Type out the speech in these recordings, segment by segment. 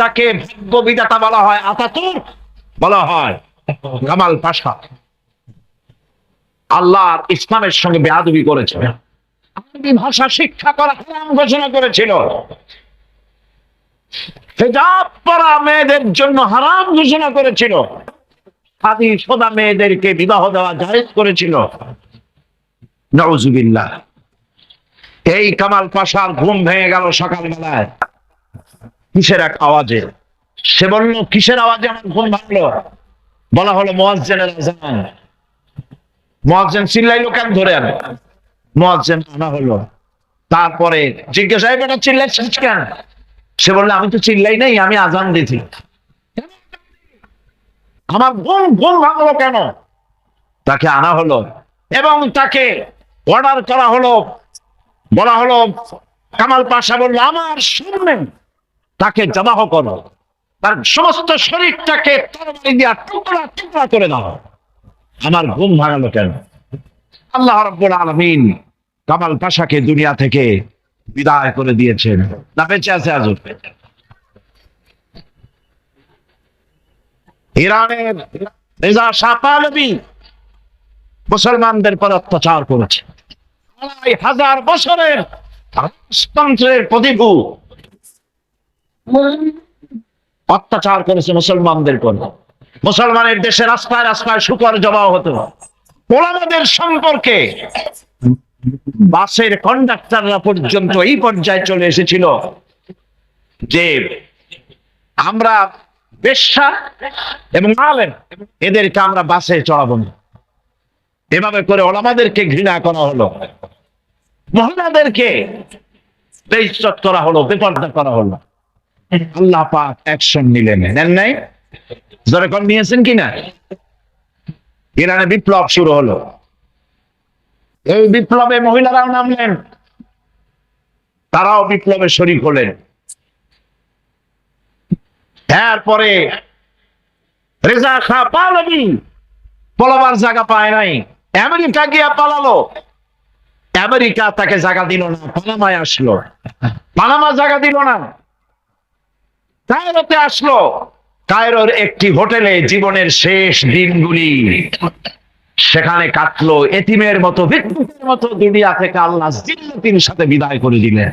যাকে ভাগ্যবিধাতা বলা হয় আতাতুর। বলা হয় কামাল পাশা। আল্লাহর ইসলামের সঙ্গে করেছে। আরবি ভাষা শিক্ষা করা হারাম ঘোষণা করেছিল। হেজাব পরা মেয়েদের জন্য হারাম ঘোষণা করেছিল। খাদি সোদা মেয়েদেরকে বিবাহ দেওয়া জায়েজ করেছিল। নওজুবিল্লাহ এই কামাল পাশার ঘুম ভেঙে গেল সকালবেলায়। কিসের এক আওয়াজে? সে বলল, কিসের আওয়াজে আমার ঘুম ভাঙলো? বলা হলো মোয়াজ্জেনের আজান মোয়াজ্জেন চিল্লাইলো কেন ধরে আনে? মোয়াজ্জেন আনা হলো। তারপরে জিজ্ঞাসা বেটা চিল্লাচ্ছিস কেন? সে বলল, আমি তো চিল্লাই নাই, আমি আজান দিয়েছি। আমার ঘুম ঘুম ভাঙলো কেন? তাকে আনা হলো এবং তাকে অর্ডার করা হলো। বলা হলো, কামাল পাশা বলল, আমার সামনে তাকে জবাহ করো। তার সমস্ত শরীরটাকে তরবারি টুকরা টুকরা করে দাও। আমার ঘুম ভাঙালো কেন? আল্লাহ রব্বুল আলমিন কামাল পাশাকে দুনিয়া থেকে বিদায় করে দিয়েছেন। না, বেঁচে আছে আজ ইরানের রেজা পাহলভী মুসলমানদের পর অত্যাচার করেছে। আড়াই হাজার বছরের রাজতন্ত্রের প্রতিভু অত্যাচার করেছে মুসলমানদের পর মুসলমানের দেশে রাস্তায় রাস্তায় শুকর জমা হতো। ওলামাদের সম্পর্কে বাসের কন্ডাক্টররা পর্যন্ত এই পর্যায়ে চলে এসেছিল যে আমরা বেশ্যা এবং আলেম, এদেরকে আমরা বাসে চড়াবো না। এভাবে করে ওলামাদেরকে ঘৃণা করা হলো। মহিলাদেরকে বেইজ্জত করা হলো, বেপর্দা করা হলো। আল্লাহ পাক অ্যাকশন নিলেন। নেন নাই? নিয়েছেন কিনা ইরানে বিপ্লব শুরু হলো। এই বিপ্লবে মহিলারাও নামলেন। তারাও বিপ্লবে শরিক হলেন। এরপরে রেজা খা পালাবি পলাবার জায়গা পায় নাই। আমেরিকা গিয়া পালালো। আমেরিকা তাকে জায়গা দিল না, পানামায় আসলো। পানামা জায়গা দিল না। কায়রোতে আসলো। কায়রোর একটি হোটেলে জীবনের শেষ দিনগুলি। সেখানে কাটলো এতিমের মতো ভিক্ষুকের মতো দুনিয়া থেকে আল্লাহ জিল্লতির সাথে বিদায় করে দিলেন।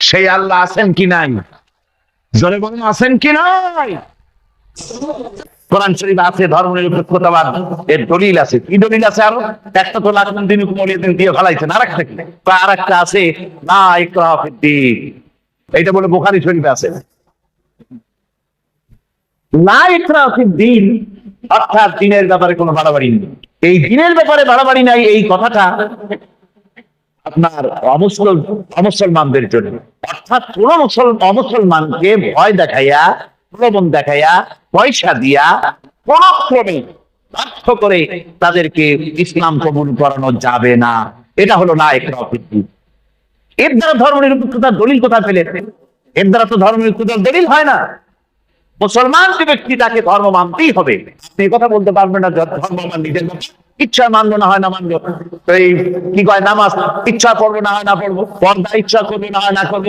সেই আল্লাহ আছেন কি নাই? জোরে বলেন, আছেন কি নাই? কোরআন শরীফ আছে ধর্ম নিরপেক্ষতাবাদ এর দলিল আছে। কি দলিল আছে আরও? একটা তো দিন কুমলিয়ে দিয়ে ফেলাইছেন আর একটা আর একটা আছে না ইকরাহ এইটা বলে বুখারী শরীফে আছে। না ইকরাহ ফিদ্দিন অর্থাৎ দিনের ব্যাপারে কোনো বাড়াবাড়ি নেই। এই দিনের ব্যাপারে বাড়াবাড়ি নাই, এই কথাটা আপনার জন্য। অর্থাৎ কোন মুসল, অমুসলমানকে ভয় দেখাইয়া, প্রলোভন দেখাইয়া, পয়সা দিয়া, কোন ক্রমে বাধ্য করে তাদেরকে ইসলাম কবুল করানো যাবে না। এটা হলো না একটা এর দ্বারা ধর্ম নিরপেক্ষতার দলিল কোথায় পেলে এর দ্বারা তো ধর্ম নিরপেক্ষতার দলিল হয় না। মুসলমান যে ব্যক্তি তাকে ধর্ম মানতেই হবে আপনি কথা বলতে পারবেন না ধর্ম আমার নিজের। ইচ্ছা মানলো না হয় না মানলো। এই কি কয়, নামাজ? ইচ্ছা করব না হয় না পড়ব পর্দা ইচ্ছা করব না হয় না করব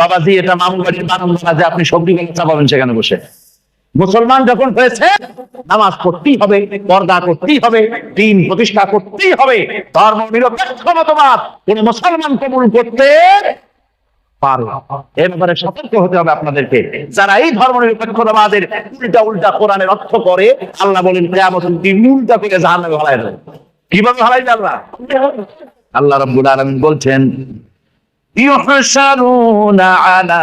বাবাজি, এটা মামু বাড়ির মানব না, যে আপনি সবজি ব্যবস্থা পাবেন সেখানে বসে। মুসলমান যখন হয়েছে, নামাজ পড়তেই হবে, পর্দা করতেই হবে, দিন প্রতিষ্ঠা করতেই হবে। ধর্ম নিরপেক্ষ মতবাদ। কোন মুসলমান কবুল করতে পারে। সতর্ক হতে হবে আপনাদেরকে। যারা এই ধর্ম নিরপেক্ষতাবাদের উল্টা উল্টা কোরআনের অর্থ করে, আল্লাহ বলেন কেয়ামতের উল্টা করে জাহান নামে হারাই যাবে কীভাবে হারাই আল্লাহ? আল্লাহ রব্বুল আলম বলছেন, ইউহশারুনা আলা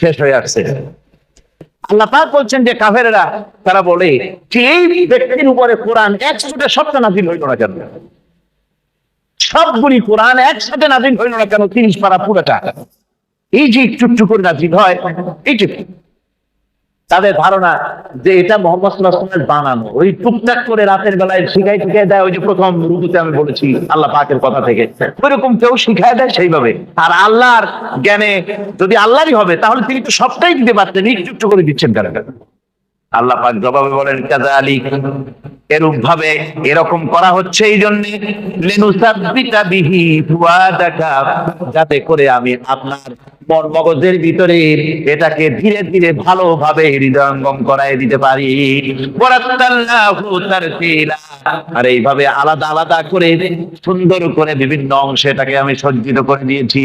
শেষ হয়ে আসছে। আল্লাহ পাক বলছেন যে কাফেরেরা, তারা বলে যে এই ব্যক্তির উপরে কোরআন একসাথে সবটা নাজিল হইল না কেন? সবগুলি কোরআন একসাথে নাজিল হইল না কেন? তিরিশ পারা পুরোটা। এই যে একটু করে নাজিল হয় এইটুকু তাদের ধারণা যে এটা মোহাম্মদ বানানো। ওই টুকটাক করে রাতের বেলায় শিখাই শিখাই দেয়, ওই যে প্রথম রুকুতে আমি বলেছি আল্লাহ পাকের কথা থেকে। ওইরকম কেউ শিখাই দেয় সেইভাবে। আর আল্লাহর জ্ঞানে যদি আল্লাহরই হবে, তাহলে তিনি তো সবটাই দিতে পারতেন একটু করে দিচ্ছেন কেন আল্লাহ পাক জবাবে বলেন, কাযালিক এরূপ ভাবে এরকম করা হচ্ছে এই জন্য যাতে করে আমি আপনার মগজের ভিতরে এটাকে ধীরে ধীরে ভালোভাবে হৃদয়ঙ্গম করায় দিতে পারি। আর এইভাবে আলাদা আলাদা করে, সুন্দর করে বিভিন্ন অংশে এটাকে আমি সজ্জিত করে দিয়েছি।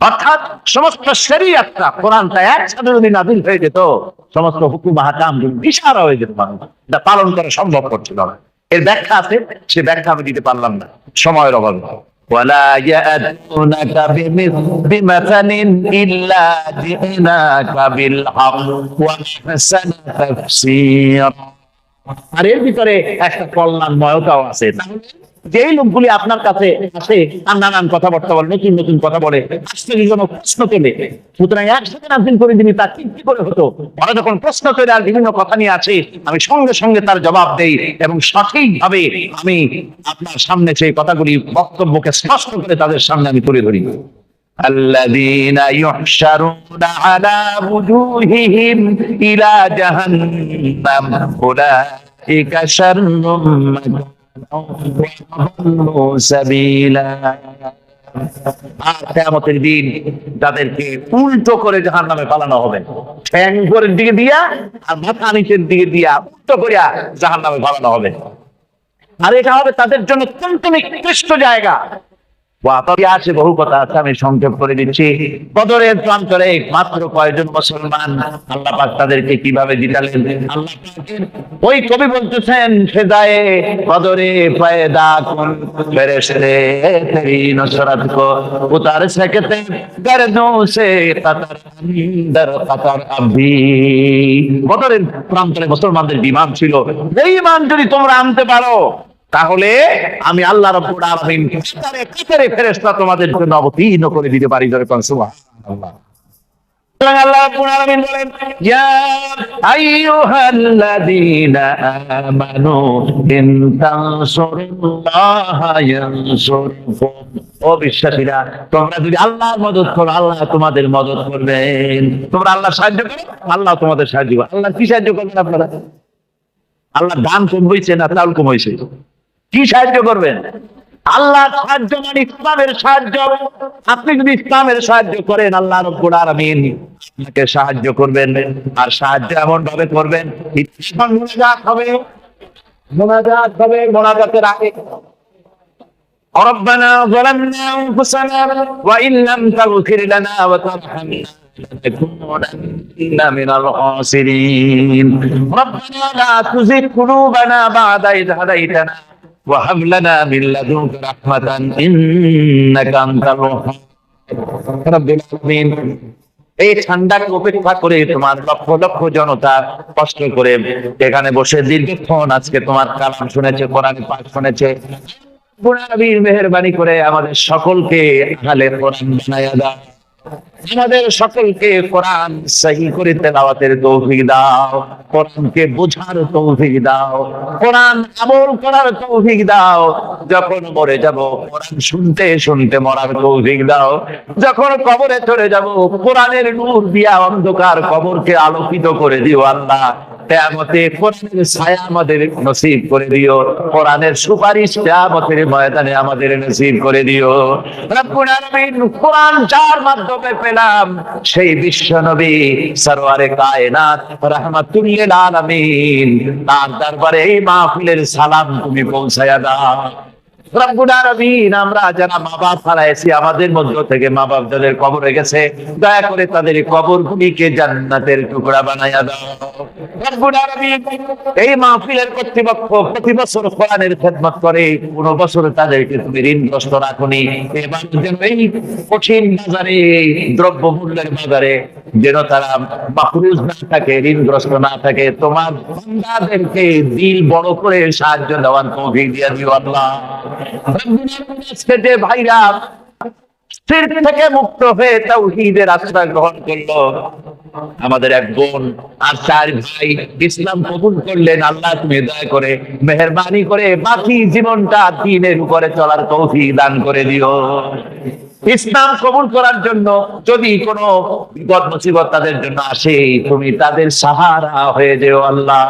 অর্থাৎ সমস্ত শরীয়তটা, কোরআনটা একসাথে যদি নাজিল হয়ে যেত, সমস্ত হুকুম হাকাম বিশারা হয়ে যেত মানুষ এটা পালন করা সম্ভব করছিল না। এর ব্যাখ্যা আছে, সে ব্যাখ্যা আমি দিতে পারলাম না, সময়ের অভাবে। ولا يأتونك بمث- بمثل إلا جئناك بالحق وأحسن تفسيرا আর এর ভিতরে একটা কল্যাণময়তাও আছে তাহলে যেই লোকগুলি আপনার কাছে আসে আর নানান কথাবার্তা বলে নতুন নতুন কথা বলে আশ্চর্যজনক প্রশ্ন তোলে সুতরাং একসাথে নাজিল করে দিবি তা কি কি করে হতো ওরা যখন প্রশ্ন তোলে আর বিভিন্ন কথা নিয়ে আছে আমি সঙ্গে সঙ্গে তার জবাব দেই এবং সঠিকভাবে আমি আপনার সামনে সেই কথাগুলি বক্তব্যকে স্পষ্ট করে তাদের সামনে আমি তুলে ধরি الذين يحشرون على وجوههم إلى جهنم أولئك شر مكانا وأضل سبيلا আর দিন যাদেরকে উল্টো করে জাহান নামে পালানো হবে। ঠ্যাং করের দিকে দিয়া আর মাথা নিচের দিকে দিয়া উল্টো করিয়া জাহান নামে পালানো হবে। আর এটা হবে তাদের জন্য অত্যন্ত নিকৃষ্ট জায়গা। আছে বহু কথা আছে, আমি সংক্ষেপ করে দিচ্ছি। বদরের প্রান্তরে মাত্র মুসলমান? আল্লাহ পাক তাদেরকে কীভাবে জিতালেন? আল্লাহ ওই কবি বলতেছেন বদরে কোন ফেরেশতে তেরি কো উতার সে আন্দর আবি। বদরের প্রান্তরে মুসলমানদের বিমান ছিল। এই ইমান যদি তোমরা আনতে পারো তাহলে আমি আল্লাহ রব্বুল তোমাদের জন্য অবতীর্ণ করে দিতে পারি আল্লাহ তোমরা যদি আল্লাহর মদদ করো, আল্লাহ তোমাদের মদত করবেন। তোমরা আল্লাহ সাহায্য করো, আল্লাহ তোমাদের সাহায্য করবে। আল্লাহ কি সাহায্য করবেন আপনারা? আল্লাহ দান কম হয়েছে না চাউল কম হয়েছে কি সাহায্য করবেন আল্লাহ সাহায্য মানে ইসলামের সাহায্য আপনি যদি ইসলামের সাহায্য করেন আল্লাহ রব্বুল আলামিন আপনাকে সাহায্য করবেন আর সাহায্য এমন ভাবে করবেন ইসলাম মোনাজাত হবে মোনাজাত হবে মোনাজাতের আগে ربنا ظلمنا انفسنا وان لم تغفر لنا وترحمنا لنكونن من الخاسرين ربنا لا تزغ قلوبنا بعد إذ هديتنا وهب لنا من لدنك رحمة إنك أنت الوهاب رب العالمين এই ঠান্ডাকে উপেক্ষা করে তোমার লক্ষ লক্ষ জনতা কষ্ট করে এখানে বসে দীর্ঘক্ষণ আজকে তোমার কালাম শুনেছে কোরআন পাঠ শুনেছে গুণাবীর মেহরবানি করে আমাদের সকলকে আহলে কোরআন বানায়া দাও আমাদের সকলকে কোরআন সহি করে তেলাওয়াতের তৌফিক দাও, কোরআনকে বোঝার তৌফিক দাও, কোরআন আমল করার তৌফিক দাও, যখন মরে যাব কোরআন শুনতে শুনতে মরার তৌফিক দাও, যখন কবরে চলে যাব কোরআনের নূর দিয়া অন্ধকার কবরকে আলোকিত করে দিও আল্লাহ। কেয়ামতে ছায়া আমাদের নসিব করে দিও। কোরআনের সুপারিশ কেয়ামতের ময়দানে আমাদের নসিব করে দিও। কোরআন যার মাধ্যমে পেলাম, সেই বিশ্ব নবী সরওয়ারে কায়নাত লিল আলামিন, তার দরবারে এই মাহফিলের সালাম তুমি পৌঁছায়া দাও। ঋণগ্রস্ত রাখুনি। কঠিন বাজারে দ্রব্য মূল্যের বাজারে যেন তারা মাকরুজ না থাকে, ঋণগ্রস্ত না থাকে, তোমার দিল বড় করে সাহায্য দেওয়ার তৌফিক দিয়ে দিও আল্লাহ। ভাইরা থেকে মুক্ত হয়ে আশ্রয় গ্রহণ করল, আমাদের এক বোন আর চার ভাই ইসলাম কবুল করলেন, আল্লাহ তুমি দয়া করে মেহরবানি করে বাকি জীবনটা দিনের উপরে চলার তৌফিক দান করে দিও। ইসলাম কবুল করার জন্য যদি কোনো বিপদ মুসিবত তাদের জন্য আসে, তুমি তাদের সাহারা হয়ে যেও আল্লাহ।